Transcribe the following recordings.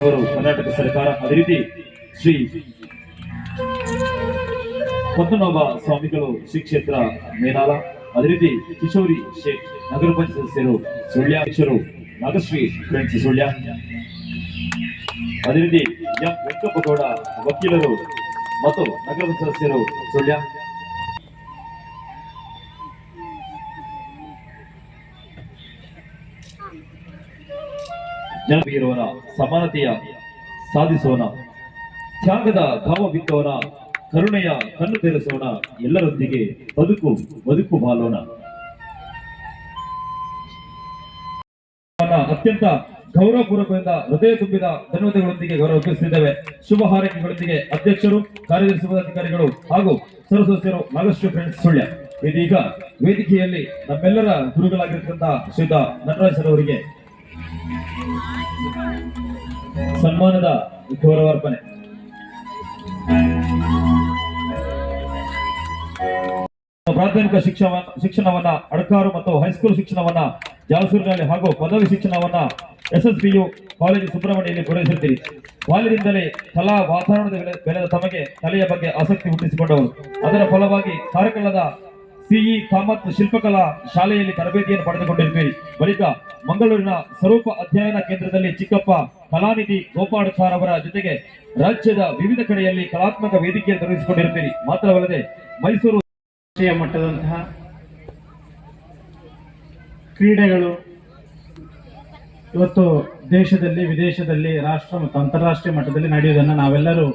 ಅವರು ಕರ್ನಾಟಕ ಸರ್ಕಾರ ಅದೇ ರೀತಿ ಶ್ರೀ ಪದ್ಮನಾಭ ಸ್ವಾಮಿಗಳು ಶ್ರೀ ಕ್ಷೇತ್ರ ಮೇನಾಲ ಅದೇ ರೀತಿ ಕಿಶೋರಿ ಶೇಖ್ ನಗರ ಪಂಚಾಯತ್ ಸದಸ್ಯರು ಸುಳ್ಯ ಅಧ್ಯಕ್ಷರು ನಾಗಶ್ರೀ ಫ್ರೆಂಡ್ಸ್ ಸುಳ್ಯ. ಅದೇ ರೀತಿ ಎಂ ವೆಂಕಪ್ಪಗೌಡ ವಕೀಲರು ಮತ್ತು ನಗರ ಪಂಚಾಯತ್ ಸದಸ್ಯರು ಸುಳ್ಯ. ಜನವೀರವರ ಸಮಾನತೆಯ ಸಾಧಿಸೋಣ. ತ್ಯಾಗದ ಭಾವ ಬಿತ್ತೋಣ, ಕರುಣೆಯ ಕಣ್ಣು ತೆರೆಸೋಣ, ಎಲ್ಲರೊಂದಿಗೆ ಬದುಕು ಬದುಕು ಅವರನ್ನ ಅತ್ಯಂತ ಗೌರವಪೂರ್ವಕದಿಂದ ಹೃದಯ ತುಂಬಿದ ಧನ್ಯವಾದಗಳೊಂದಿಗೆ ಗೌರವಿಸುತ್ತಿದ್ದೇವೆ. ಶುಭ ಹಾರೈಕೆಗಳೊಂದಿಗೆ ಅಧ್ಯಕ್ಷರು ಕಾರ್ಯದರ್ಶಿ ಪದಾಧಿಕಾರಿಗಳು ಹಾಗೂ ಸರ್ವ ಸದಸ್ಯರು ನಾಗಶ್ರೀ ಫ್ರೆಂಡ್ಸ್ ಸುಳ್ಯ. ಇದೀಗ ವೇದಿಕೆಯಲ್ಲಿ ನಮ್ಮೆಲ್ಲರ ಗುರುಗಳಾಗಿರ್ತಕ್ಕಂಥ ಶ್ರೀತಾ ನಟರಾಜರವರಿಗೆ ಸನ್ಮಾನದ ಗೌರವಾರ್ಪಣೆ. ಪ್ರಾಥಮಿಕ ಶಿಕ್ಷಣ ಶಿಕ್ಷಣವನ್ನ ಅಡಕಾರು ಮತ್ತು ಹೈಸ್ಕೂಲ್ ಶಿಕ್ಷಣವನ್ನ ಜಾಲಸೂರಿನಲ್ಲಿ ಹಾಗೂ ಪದವಿ ಶಿಕ್ಷಣವನ್ನ S S P U college ಸುಬ್ರಹ್ಮಣ್ಯಲ್ಲಿ ಪೂರೈಸುತ್ತೀರಿ ಬಾಲ್ಯದಿಂದಲೇ ಕಲಾ ವಾತಾವರಣದ ಬೆಳೆ- ಬೆಳೆದ ತಮಗೆ ಕಲೆಯ ಬಗ್ಗೆ ಆಸಕ್ತಿ ಹುಟ್ಟಿಸಿಕೊಂಡವರು ಅದರ ಫಲವಾಗಿ ಕಾರ್ಕಳದ ಸಿಇ ಕಾಮತ್ ಶಿಲ್ಪಕಲಾ ಶಾಲೆಯಲ್ಲಿ ತರಬೇತಿಯನ್ನು ಪಡೆದುಕೊಂಡಿದ್ದೀರಿ ಬಳಿಕ ಮಂಗಳೂರಿನ ಸ್ವರೂಪ ಅಧ್ಯಯನ ಕೇಂದ್ರದಲ್ಲಿ ಚಿಕ್ಕಪ್ಪ ಕಲಾನಿಧಿ ಗೋಪಾಡ್ಕಾರ್ ಅವರ ಜೊತೆಗೆ ರಾಜ್ಯದ ವಿವಿಧ ಕಡೆಯಲ್ಲಿ ಕಲಾತ್ಮಕ ವೇದಿಕೆಯನ್ನು ತೊಡಗಿಸಿಕೊಂಡಿರುತ್ತೀರಿ ಮಾತ್ರವಲ್ಲದೆ ಮೈಸೂರು ಮಟ್ಟದಂತಹ ಕ್ರೀಡೆಗಳು ಇವತ್ತು ದೇಶದಲ್ಲಿ, ವಿದೇಶದಲ್ಲಿ, ರಾಷ್ಟ್ರ ಮತ್ತು ಅಂತಾರಾಷ್ಟ್ರೀಯ ಮಟ್ಟದಲ್ಲಿ ನಡೆಯುವುದನ್ನು ನಾವೆಲ್ಲರೂ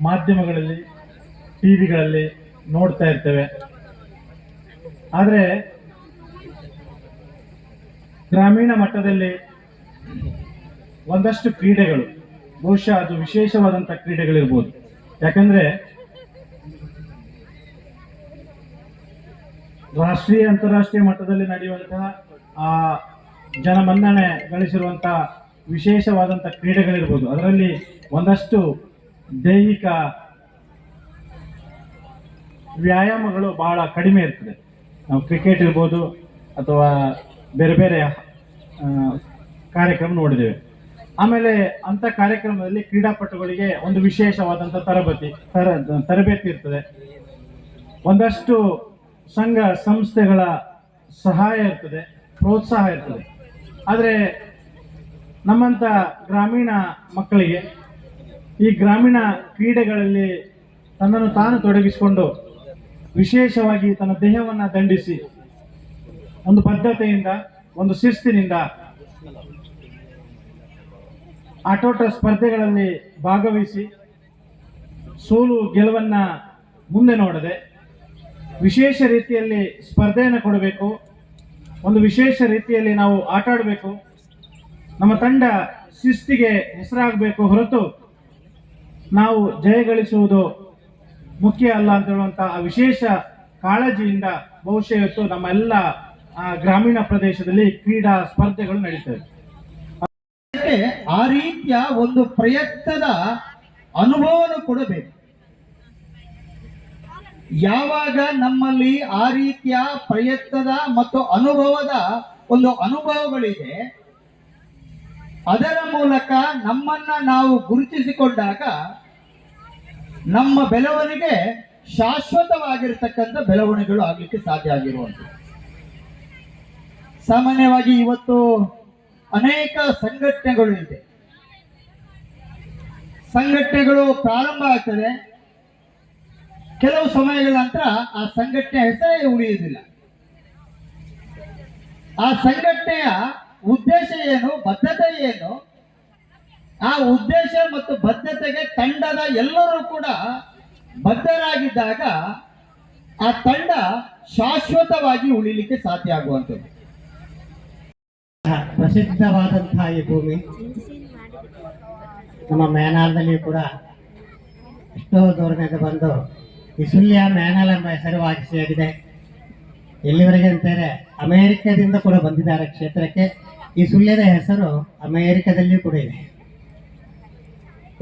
ಮಾಧ್ಯಮಗಳಲ್ಲಿ, ಟಿವಿಗಳಲ್ಲಿ ನೋಡ್ತಾ ಇರ್ತೇವೆ. ಆದರೆ ಗ್ರಾಮೀಣ ಮಟ್ಟದಲ್ಲಿ ಒಂದಷ್ಟು ಕ್ರೀಡೆಗಳು, ಬಹುಶಃ ಅದು ವಿಶೇಷವಾದಂಥ ಕ್ರೀಡೆಗಳಿರ್ಬೋದು. ಯಾಕಂದ್ರೆ ರಾಷ್ಟ್ರೀಯ, ಅಂತಾರಾಷ್ಟ್ರೀಯ ಮಟ್ಟದಲ್ಲಿ ನಡೆಯುವಂತಹ ಆ ಜನಮನ್ನಣೆ ಗಳಿಸಿರುವಂತಹ ವಿಶೇಷವಾದಂಥ ಕ್ರೀಡೆಗಳಿರ್ಬೋದು. ಅದರಲ್ಲಿ ಒಂದಷ್ಟು ದೈಹಿಕ ವ್ಯಾಯಾಮಗಳು ಬಹಳ ಕಡಿಮೆ ಇರ್ತದೆ. ನಾವು ಕ್ರಿಕೆಟ್ ಇರ್ಬೋದು ಅಥವಾ ಬೇರೆ ಬೇರೆ ಕಾರ್ಯಕ್ರಮ ನೋಡಿದ್ದೇವೆ. ಆಮೇಲೆ ಅಂತ ಕಾರ್ಯಕ್ರಮದಲ್ಲಿ ಕ್ರೀಡಾಪಟುಗಳಿಗೆ ಒಂದು ವಿಶೇಷವಾದಂಥ ತರಬೇತಿ, ತರ, ತರಬೇತಿ ಇರ್ತದೆ. ಒಂದಷ್ಟು ಸಂಘ, ಸಂಸ್ಥೆಗಳ ಸಹಾಯ ಇರ್ತದೆ, ಪ್ರೋತ್ಸಾಹ ಇರ್ತದೆ. ಆದರೆ ನಮ್ಮಂಥ ಗ್ರಾಮೀಣ ಮಕ್ಕಳಿಗೆ ಈ ಗ್ರಾಮೀಣ ಕ್ರೀಡೆಗಳಲ್ಲಿ ತನ್ನನ್ನು ತಾನು ತೊಡಗಿಸಿಕೊಂಡು ವಿಶೇಷವಾಗಿ ತನ್ನ ದೇಹವನ್ನು ದಂಡಿಸಿ, ಒಂದು ಬದ್ಧತೆಯಿಂದ, ಒಂದು ಶಿಸ್ತಿನಿಂದ ಆಟೋಟ ಸ್ಪರ್ಧೆಗಳಲ್ಲಿ ಭಾಗವಹಿಸಿ ಸೋಲು ಗೆಲುವನ್ನು ಮುಂದೆ ನೋಡದೆ ವಿಶೇಷ ರೀತಿಯಲ್ಲಿ ಸ್ಪರ್ಧೆಯನ್ನು ಕೊಡಬೇಕು. ಒಂದು ವಿಶೇಷ ರೀತಿಯಲ್ಲಿ ನಾವು ಆಟಾಡಬೇಕು. ನಮ್ಮ ತಂಡ ಶಿಸ್ತಿಗೆ ಹೆಸರಾಗಬೇಕು ಹೊರತು ನಾವು ಜಯ ಗಳಿಸುವುದು ಮುಖ್ಯ ಅಲ್ಲ ಅಂತ ಹೇಳುವಂತಹ ವಿಶೇಷ ಕಾಳಜಿಯಿಂದ ಬಹುಶಃ ಇವತ್ತು ನಮ್ಮ ಎಲ್ಲ ಗ್ರಾಮೀಣ ಪ್ರದೇಶದಲ್ಲಿ ಕ್ರೀಡಾ ಸ್ಪರ್ಧೆಗಳು ನಡೀತವೆ. ಆ ರೀತಿಯ ಒಂದು ಪ್ರಯತ್ನದ ಅನುಭವವನ್ನು ಕೊಡಬೇಕು. ಯಾವಾಗ ನಮ್ಮಲ್ಲಿ ಆ ರೀತಿಯ ಪ್ರಯತ್ನದ ಮತ್ತು ಅನುಭವದ ಒಂದು ಅನುಭವಗಳಿದೆ, ಅದರ ಮೂಲಕ ನಮ್ಮನ್ನ ನಾವು ಗುರುತಿಸಿಕೊಂಡಾಗ ನಮ್ಮ ಬೆಳವಣಿಗೆ ಶಾಶ್ವತವಾಗಿರ್ತಕ್ಕಂಥ ಬೆಳವಣಿಗೆಗಳು ಆಗ್ಲಿಕ್ಕೆ ಸಾಧ್ಯ ಆಗಿರುವಂಥದ್ದು. ಸಾಮಾನ್ಯವಾಗಿ ಇವತ್ತು ಅನೇಕ ಸಂಘಟನೆಗಳು ಇದೆ. ಸಂಘಟನೆಗಳು ಪ್ರಾರಂಭ ಆಗ್ತದೆ. ಕೆಲವು ಸಮಯಗಳ ನಂತರ ಆ ಸಂಘಟನೆ ಹೆಸರೇ ಉಳಿಯುವುದಿಲ್ಲ. ಆ ಸಂಘಟನೆಯ ಉದ್ದೇಶ ಏನು, ಬದ್ಧತೆ ಏನು ಆ ಉದ್ದೇಶ ಮತ್ತು ಬದ್ಧತೆಗೆ ತಂಡದ ಎಲ್ಲರೂ ಕೂಡ ಬದ್ಧರಾಗಿದ್ದಾಗ ಆ ತಂಡ ಶಾಶ್ವತವಾಗಿ ಉಳಿಲಿಕ್ಕೆ ಸಾಧ್ಯ ಆಗುವಂಥದ್ದು. ಪ್ರಸಿದ್ಧವಾದಂತಹ ಈ ಭೂಮಿ ನಮ್ಮ ಮೇನಾಲದಲ್ಲಿ ಕೂಡ ಎಷ್ಟೋ ದೂರದಿಂದ ಬಂದು ಈ ಸುಳ್ಯ ಮೇನಾಲ್ ಎಂಬ ಹೆಸರು ಸೇರಿದೆ ಎಲ್ಲಿವರೆಗೆ ಅಂತಾರೆ ಅಮೇರಿಕದಿಂದ ಕೂಡ ಬಂದಿದ್ದಾರೆ ಕ್ಷೇತ್ರಕ್ಕೆ. ಈ ಸುಳ್ಯದ ಹೆಸರು ಅಮೇರಿಕದಲ್ಲಿಯೂ ಕೂಡ ಇದೆ.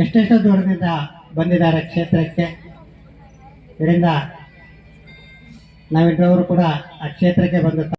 ಎಷ್ಟೆಷ್ಟೋ ದೂರದಿಂದ ಬಂದಿದ್ದಾರೆ ಕ್ಷೇತ್ರಕ್ಕೆ. ಇದರಿಂದ ನಾವಿಬ್ಬರವರು ಕೂಡ ಆ ಕ್ಷೇತ್ರಕ್ಕೆ ಬಂದು